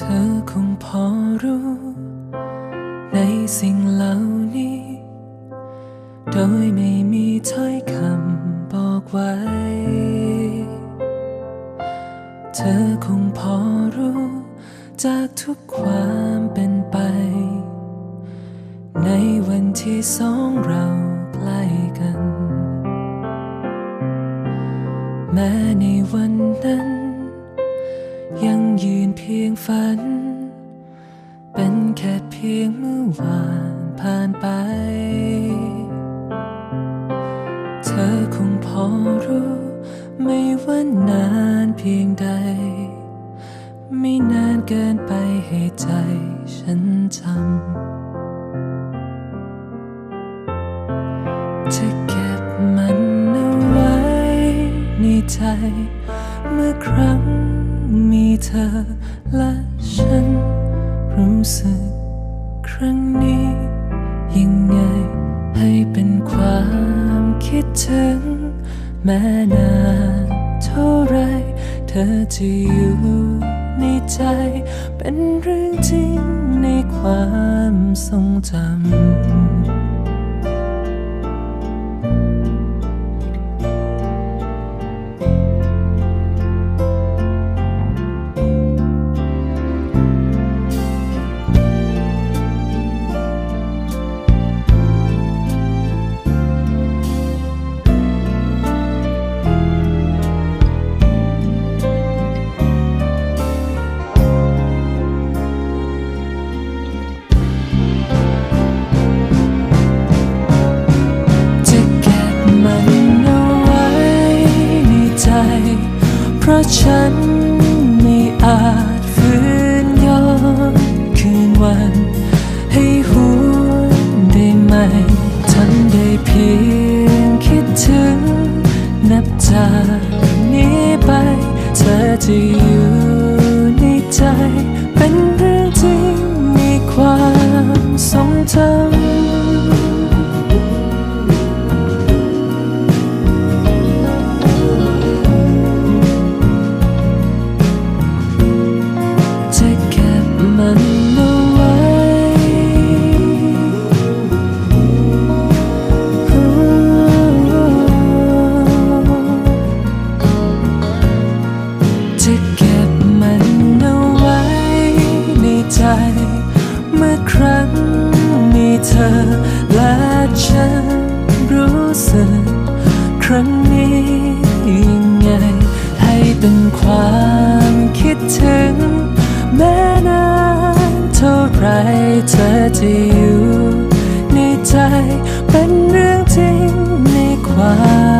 ธอคงพอรู้ ในสิ่งเหล่านี้ โดยไม่มีถ้อยคำบอกไว้ เธอคงพอรู้ จากทุกความเป็นไป ในวันที่สองเราใกล้กัน แม้ในวัน งฝัน เป็นแค่เพียงเมื่อวานผ่านไป เธอคงพอรู้ ไม่ว่านานเพียงใด ไม่นานเกินไปให้ใจฉันจำจะเก็บมันเอาไว้ในใจ เมื่อครั้ง มีเธอและฉัน รู้สึกครั้งนี้ ยังไงให้เป็นความคิดถึง แม้นานเท่าไร เธอจะอยู่ในใจ เป็นเรื่องจริงในความทรงจำ เสรรครั้งนี้ยังไง ให้เป็นความคิดถึง แม้นานเท่าไรเธอจะอยู่ ในใจเป็นเรื่องจริงในความ